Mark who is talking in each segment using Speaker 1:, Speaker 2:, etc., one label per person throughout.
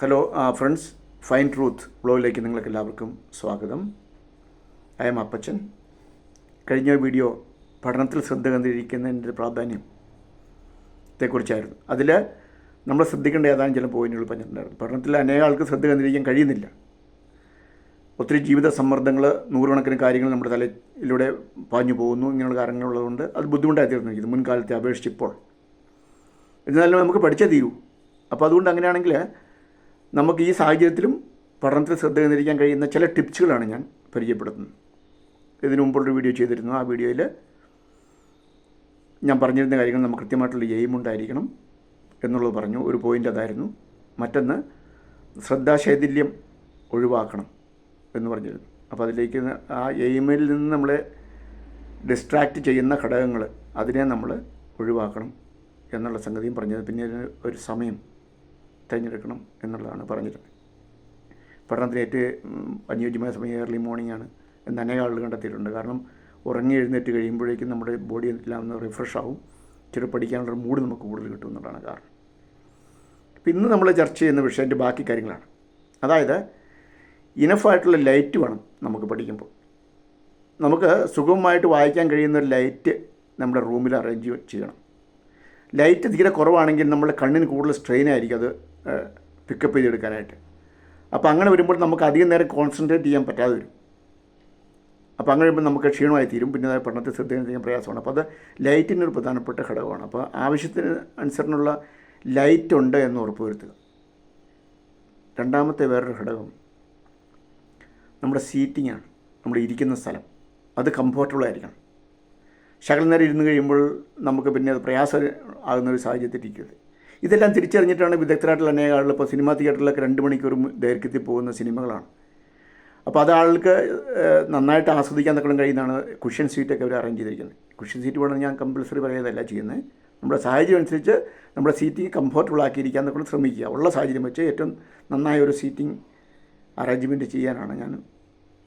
Speaker 1: Hello friends fine truth ബ്ലോഗിലേക്ക് നിങ്ങൾക്ക് എല്ലാവർക്കും സ്വാഗതം. I'm Appachan. കഴിഞ്ഞ വീഡിയോ പഠനത്തിൽ ശ്രദ്ധ കണ്ടിരിക്കുന്നതിന്റെ പ്രാധാന്യം ത്തെക്കുറിച്ചായിരുന്നു. അതിൽ നമ്മൾ ശ്രദ്ധിക്കേണ്ട ഏതാനും ചില പോയിന്റുകൾ പറഞ്ഞിട്ടുണ്ടായിരുന്നു. പഠനത്തിൽ അനേക ആൾക്ക് ശ്രദ്ധ കണ്ടിരിക്കാൻ കഴിയുന്നില്ല. ഒത്തിരി ജീവിത സമ്മർദ്ദങ്ങൾ നൂറുകണക്കിന് കാര്യങ്ങൾ നമ്മുടെ തലയിലൂടെ പാഞ്ഞു പോകുന്നു ഇങ്ങനെയുള്ള കാര്യങ്ങളുള്ളതുകൊണ്ട് അത് ബുദ്ധിമുട്ടായി ഇത് മുൻകാലത്തെ അപേക്ഷിച്ച് ഇപ്പോൾ. എന്നാലും നമുക്ക് പഠിച്ചേ തീരൂ. അപ്പോൾ അതുകൊണ്ട് അങ്ങനെയാണെങ്കിൽ നമുക്ക് ഈ സാഹചര്യത്തിലും പഠനത്തിൽ ശ്രദ്ധ കേന്ദ്രീകരിക്കാൻ കഴിയുന്ന ചില ടിപ്സുകളാണ് ഞാൻ പരിചയപ്പെടുത്തുന്നത്. ഇതിനു മുമ്പുള്ളൊരു വീഡിയോ ചെയ്തിരുന്നു. ആ വീഡിയോയിൽ ഞാൻ പറഞ്ഞിരുന്ന കാര്യങ്ങൾ നമുക്ക് കൃത്യമായിട്ടുള്ള എയിം ഉണ്ടായിരിക്കണം എന്നുള്ളത് പറഞ്ഞു. ഒരു പോയിന്റ് അതായിരുന്നു. മറ്റൊന്ന് ശ്രദ്ധാശൈഥില്യം ഒഴിവാക്കണം എന്ന് പറഞ്ഞിരുന്നു. അപ്പോൾ അതിലേക്ക് ആ എയിമിൽ നിന്ന് നമ്മളെ ഡിസ്ട്രാക്റ്റ് ചെയ്യുന്ന ഘടകങ്ങൾ അതിനെ നമ്മൾ ഒഴിവാക്കണം എന്നുള്ള സംഗതിയും പറഞ്ഞത്. പിന്നെ ഒരു- ഒരു സമയം തിരഞ്ഞെടുക്കണം എന്നുള്ളതാണ് പറഞ്ഞിരുന്നത്. പഠനത്തിന് ഏറ്റവും അനുയോജ്യമായ സമയം ഏർലി മോർണിംഗ് ആണ് എന്ന് അനേക ആളുകൾ കണ്ടെത്തിയിട്ടുണ്ട്. കാരണം ഉറങ്ങി എഴുന്നേറ്റ് കഴിയുമ്പോഴേക്കും നമ്മുടെ ബോഡി എല്ലാം ഒന്ന് റിഫ്രഷ് ആവും. ചെറു പഠിക്കാനുള്ള മൂഡ് നമുക്ക് കൂടുതൽ കിട്ടും എന്നുള്ളതാണ് കാരണം. അപ്പം ഇന്ന് നമ്മൾ ചർച്ച ചെയ്യുന്ന വിഷയത്തിന്റെ ബാക്കി കാര്യങ്ങളാണ്. അതായത് ഇനഫായിട്ടുള്ള ലൈറ്റ് വേണം നമുക്ക് പഠിക്കുമ്പോൾ. നമുക്ക് സുഗമമായിട്ട് വായിക്കാൻ കഴിയുന്ന ഒരു ലൈറ്റ് നമ്മുടെ റൂമിൽ അറേഞ്ച് ചെയ്യണം. ലൈറ്റ് തീരെ കുറവാണെങ്കിൽ നമ്മുടെ കണ്ണിന് കൂടുതൽ സ്ട്രെയിൻ ആയിരിക്കും അത് പിക്കപ്പ് ചെയ്തെടുക്കാനായിട്ട് അപ്പോൾ അങ്ങനെ വരുമ്പോൾ നമുക്ക് അധികം നേരം കോൺസെൻട്രേറ്റ് ചെയ്യാൻ പറ്റാതെ വരും. അപ്പോൾ അങ്ങനെ വരുമ്പോൾ നമുക്ക് ക്ഷീണമായി തീരും. പിന്നെ പഠനത്തെ ശ്രദ്ധ ചെയ്യാൻ പ്രയാസമാണ്. അപ്പോൾ അത് ലൈറ്റിന് ഒരു പ്രധാനപ്പെട്ട ഘടകമാണ്. അപ്പോൾ ആവശ്യത്തിന് അനുസരണമുള്ള ലൈറ്റ് ഉണ്ട് എന്ന് ഉറപ്പുവരുത്തുക. രണ്ടാമത്തെ വേറൊരു ഘടകം നമ്മുടെ സീറ്റിംഗ് ആണ്. നമ്മൾ ഇരിക്കുന്ന സ്ഥലം. അത് കംഫർട്ടബിൾ ആയിരിക്കണം. ശകലം നേരം ഇരുന്ന് കഴിയുമ്പോൾ നമുക്ക് പിന്നെ അത് പ്രയാസം ആകുന്ന ഒരു സാഹചര്യത്തിൽ ഇരിക്കരുത് ഇതെല്ലാം തിരിച്ചറിഞ്ഞിട്ടാണ് വിദഗ്ധരായിട്ടുള്ള അനേക ആളുകൾ ഇപ്പോൾ സിനിമാ തിയേറ്ററിലൊക്കെ രണ്ട് മണിക്കൂർ ദൈർഘ്യത്തിൽ പോകുന്ന സിനിമകളാണ്. അപ്പോൾ അത് ആൾക്ക് നന്നായിട്ട് ആസ്വദിക്കാൻ തക്കണം കഴിയുന്നതാണ് കുഷ്യൻ സീറ്റൊക്കെ അവർ അറേഞ്ച് ചെയ്തിരിക്കുന്നത്. കുഷ്യൻ സീറ്റ് വേണം ഞാൻ കമ്പൽസറി പറയുന്നതല്ല ചെയ്യുന്നത്. നമ്മുടെ സാഹചര്യം അനുസരിച്ച് നമ്മുടെ സീറ്റിംഗ് കംഫർട്ടബിൾ ആക്കിയിരിക്കാൻ എന്നൊക്കെ ശ്രമിക്കുക. ഉള്ള സാഹചര്യം വെച്ച് ഏറ്റവും നന്നായ ഒരു സീറ്റിംഗ് അറേഞ്ച്മെന്റ് ചെയ്യാനാണ് ഞാൻ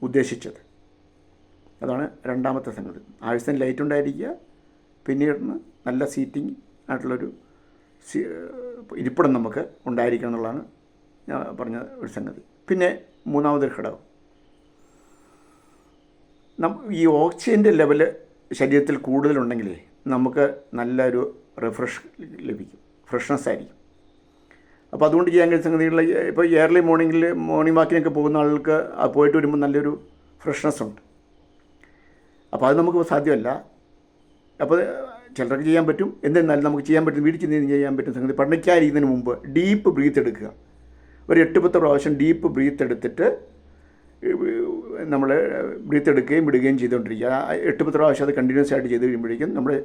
Speaker 1: ഉദ്ദേശിച്ചത്. അതാണ് രണ്ടാമത്തെ സംഗതി. ആവശ്യത്തിന് ലൈറ്റ് ഉണ്ടായിരിക്കുക. പിന്നീട് നല്ല സീറ്റിംഗ് ആയിട്ടുള്ളൊരു ഇരിപ്പിടം നമുക്ക് ഉണ്ടായിരിക്കണം എന്നുള്ളതാണ് ഞാൻ പറഞ്ഞ ഒരു സംഗതി. പിന്നെ മൂന്നാമതൊരു ഘടകം. ഈ ഓക്സിജന്റെ ലെവൽ ശരീരത്തിൽ കൂടുതലുണ്ടെങ്കിലേ നമുക്ക് നല്ലൊരു റിഫ്രഷ് ലഭിക്കും. ഫ്രഷ്നെസ് ആയിരിക്കും. അപ്പോൾ അതുകൊണ്ട് ചെയ്യാൻ കഴിയുന്ന സംഗതികളിൽ ഇപ്പോൾ ഇയർലി മോർണിംഗിൽ മോർണിംഗ് വാക്കിനൊക്കെ പോകുന്ന ആളുകൾക്ക് ആ പോയിട്ട് വരുമ്പോൾ നല്ലൊരു ഫ്രഷ്നെസ് ഉണ്ട്. അപ്പോൾ അത് നമുക്ക് സാധ്യമല്ല. അപ്പോൾ ചിലർക്ക് ചെയ്യാൻ പറ്റും. എന്നിരുന്നാലും നമുക്ക് ചെയ്യാൻ പറ്റും വീട്ടിൽ ചെന്ന് ചെയ്യാൻ പറ്റും സംഗതി പഠിക്കാതിരിക്കുന്നതിന് മുമ്പ് ഡീപ്പ് ബ്രീത്ത് എടുക്കുക. ഒരു എട്ട് പത്ത് പ്രാവശ്യം ഡീപ്പ് ബ്രീത്ത് എടുത്തിട്ട് നമ്മൾ ബ്രീത്ത് എടുക്കുകയും വിടുകയും ചെയ്തുകൊണ്ടിരിക്കുക. എട്ട് പത്ത് പ്രാവശ്യം അത് കണ്ടിന്യൂസ് ആയിട്ട് ചെയ്ത് കഴിയുമ്പോഴേക്കും നമ്മുടെ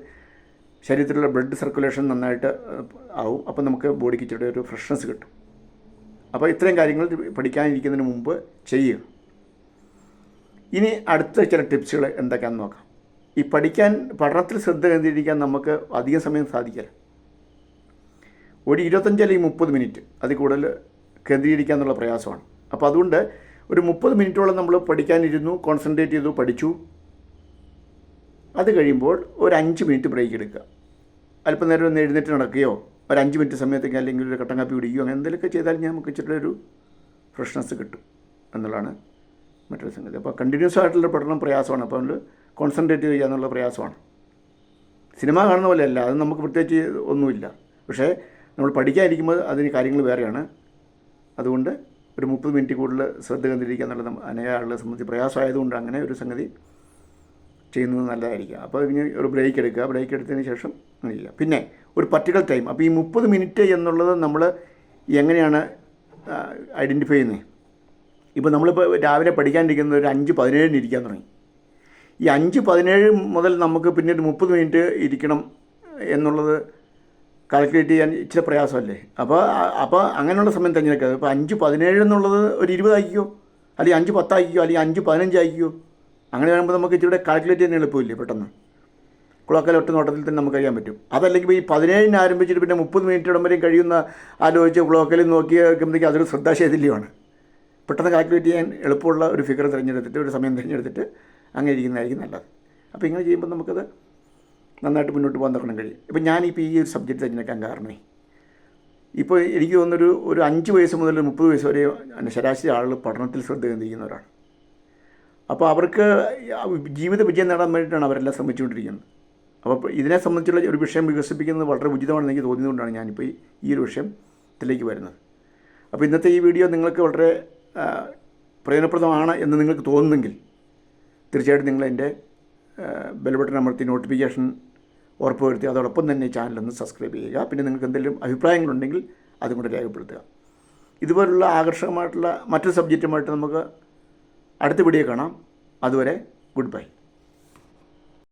Speaker 1: ശരീരത്തിലുള്ള ബ്ലഡ് സർക്കുലേഷൻ നന്നായിട്ട് ആവും. അപ്പം നമുക്ക് ബോഡിക്ക് ചെറിയ ഒരു ഫ്രഷ്നെസ് കിട്ടും. അപ്പോൾ ഇത്രയും കാര്യങ്ങൾ പഠിക്കാനിരിക്കുന്നതിന് മുമ്പ് ചെയ്യുക. ഇനി അടുത്ത ചില ടിപ്സുകൾ എന്തൊക്കെയാണെന്ന് നോക്കാം. ഈ പഠിക്കാൻ പഠനത്തിൽ ശ്രദ്ധ കേന്ദ്രീകരിക്കാൻ നമുക്ക് അധിക സമയം സാധിക്കില്ല. ഒരു ഇരുപത്തഞ്ച് അല്ലെങ്കിൽ മുപ്പത് മിനിറ്റ് അതിൽ കൂടുതൽ കേന്ദ്രീകരിക്കുക എന്നുള്ള പ്രയാസമാണ്. അപ്പോൾ അതുകൊണ്ട് ഒരു മുപ്പത് മിനിറ്റോളം നമ്മൾ പഠിക്കാനിരുന്നു കോൺസെൻട്രേറ്റ് ചെയ്തു പഠിച്ചു. അത് കഴിയുമ്പോൾ ഒരു അഞ്ച് മിനിറ്റ് ബ്രേക്ക് എടുക്കുക. അല്പം നേരം ഒന്ന് എഴുന്നേറ്റ് നടക്കുകയോ ഒരു അഞ്ച് മിനിറ്റ് സമയത്തേക്ക് അല്ലെങ്കിൽ ഒരു കട്ടൻ കാപ്പി കുടിക്കുകയോ അങ്ങനെ എന്തെങ്കിലുമൊക്കെ ചെയ്താൽ നമുക്ക് ഇച്ചിരി ഒരു ഫ്രഷ്നെസ് കിട്ടും എന്നുള്ളതാണ് മറ്റൊരു സംഗതി. അപ്പോൾ കണ്ടിന്യൂസ് ആയിട്ടുള്ള പഠനം പ്രയാസമാണ്. അപ്പോൾ നമ്മൾ കോൺസെൻട്രേറ്റ് ചെയ്യുക എന്നുള്ള പ്രയാസമാണ്. സിനിമ കാണുന്ന പോലെ അല്ല അത് നമുക്ക് പ്രത്യേകിച്ച് ഒന്നുമില്ല. പക്ഷേ നമ്മൾ പഠിക്കാതിരിക്കുമ്പോൾ അതിന് കാര്യങ്ങൾ വേറെയാണ്. അതുകൊണ്ട് ഒരു മുപ്പത് മിനിറ്റ് കൂടുതൽ ശ്രദ്ധ കേന്ദ്രീകരിക്കുക എന്നുള്ളത് ആളുകളെ സംബന്ധിച്ച് പ്രയാസമായതുകൊണ്ട് അങ്ങനെ ഒരു സംഗതി ചെയ്യുന്നത് നല്ലതായിരിക്കും. അപ്പോൾ ഇനി ഒരു ബ്രേക്ക് എടുക്കുക. ബ്രേക്ക് എടുത്തതിന് ശേഷം ചെയ്യുക പിന്നെ ഒരു പർട്ടിക്കുലർ ടൈം അപ്പോൾ ഈ മുപ്പത് മിനിറ്റ് എന്നുള്ളത് നമ്മൾ എങ്ങനെയാണ് ഐഡന്റിഫൈ ചെയ്യുന്നത്? ഇപ്പോൾ നമ്മളിപ്പോൾ രാവിലെ പഠിക്കാനിരിക്കുന്നത് ഒരു അഞ്ച് പതിനേഴിന് ഇരിക്കാൻ തുടങ്ങി. ഈ അഞ്ച് പതിനേഴ് മുതൽ നമുക്ക് പിന്നീട് മുപ്പത് മിനിറ്റ് ഇരിക്കണം എന്നുള്ളത് കാൽക്കുലേറ്റ് ചെയ്യാൻ ഇച്ചിരി പ്രയാസമല്ലേ? അപ്പോൾ അപ്പോൾ അങ്ങനെയുള്ള സമയം തിരഞ്ഞെടുക്കുക ഇപ്പോൾ അഞ്ച് പതിനേഴ് എന്നുള്ളത് ഒരു ഇരുപതായിക്കോ അല്ലെങ്കിൽ അഞ്ച് പത്തായിക്കോ? അല്ലെങ്കിൽ അഞ്ച് പതിനഞ്ചായിക്കോ അങ്ങനെ വരുമ്പോൾ നമുക്ക് ഇച്ചിരി കാൽക്കുലേറ്റ് ചെയ്യാൻ എളുപ്പമില്ലേ പെട്ടെന്ന്? ക്ലോക്കിൽ ഒറ്റ നോട്ടത്തിൽ തന്നെ നമുക്ക് അറിയാൻ പറ്റും. അതല്ലെങ്കിൽ ഈ പതിനേഴിന് ആരംഭിച്ചിട്ട് പിന്നെ മുപ്പത് മിനിറ്റ് ഇടം വരെയും കഴിയുന്ന ആലോചിച്ച് ക്ലോക്കിൽ നോക്കി വെക്കുമ്പോഴത്തേക്ക് അതൊരു ശ്രദ്ധാശൈതല്യമാണ് പെട്ടെന്ന് കാൽക്കുലേറ്റ് ചെയ്യാൻ എളുപ്പമുള്ള ഒരു ഫിഗർ തിരഞ്ഞെടുത്തിട്ട് ഒരു സമയം തിരഞ്ഞെടുത്തിട്ട് അങ്ങനെ ഇരിക്കുന്നതായിരിക്കും നല്ലത്. അപ്പോൾ ഇങ്ങനെ ചെയ്യുമ്പോൾ നമുക്കത് നന്നായിട്ട് മുന്നോട്ട് പോകാൻ തുടങ്ങാൻ കഴിയും ഇപ്പം ഞാനിപ്പോൾ ഈ ഒരു സബ്ജക്റ്റ് തിരഞ്ഞെടുക്കാൻ കാരണമേ. ഇപ്പോൾ എനിക്ക് തോന്നുന്നൊരു ഒരു അഞ്ച് വയസ്സ് മുതൽ മുപ്പത് വയസ്സ് വരെ ശരാശരി ആളുകൾ പഠനത്തിൽ ശ്രദ്ധ കേന്ദ്രീകരിക്കുന്നവരാണ്. അപ്പോൾ അവർക്ക് ജീവിത വിജയം നേടാൻ വേണ്ടിയിട്ടാണ് അവരെല്ലാം ശ്രമിച്ചുകൊണ്ടിരിക്കുന്നത്. അപ്പോൾ ഇതിനെ സംബന്ധിച്ചുള്ള ഒരു വിഷയം വികസിപ്പിക്കുന്നത് വളരെ ഉചിതമാണെന്ന് എനിക്ക് തോന്നിയതുകൊണ്ടാണ് ഞാനിപ്പോൾ ഈ ഒരു വിഷയത്തിലേക്ക് വരുന്നത്. അപ്പോൾ ഇന്നത്തെ ഈ വീഡിയോ നിങ്ങൾക്ക് വളരെ പ്രയോജനപ്രദമാണ് എന്ന് നിങ്ങൾക്ക് തോന്നുന്നെങ്കിൽ തീർച്ചയായിട്ടും നിങ്ങൾ ബെൽ ബട്ടൺ അമർത്തി നോട്ടിഫിക്കേഷൻ ഉറപ്പുവരുത്തി അതോടൊപ്പം തന്നെ ചാനലൊന്ന് സബ്സ്ക്രൈബ് ചെയ്യുക. പിന്നെ നിങ്ങൾക്ക് എന്തെങ്കിലും അഭിപ്രായങ്ങളുണ്ടെങ്കിൽ അതും കൂടെ രേഖപ്പെടുത്തുക. ഇതുപോലുള്ള ആകർഷകമായിട്ടുള്ള മറ്റൊരു സബ്ജക്റ്റുമായിട്ട് നമുക്ക് അടുത്ത വീഡിയോ കാണാം. അതുവരെ ഗുഡ് ബൈ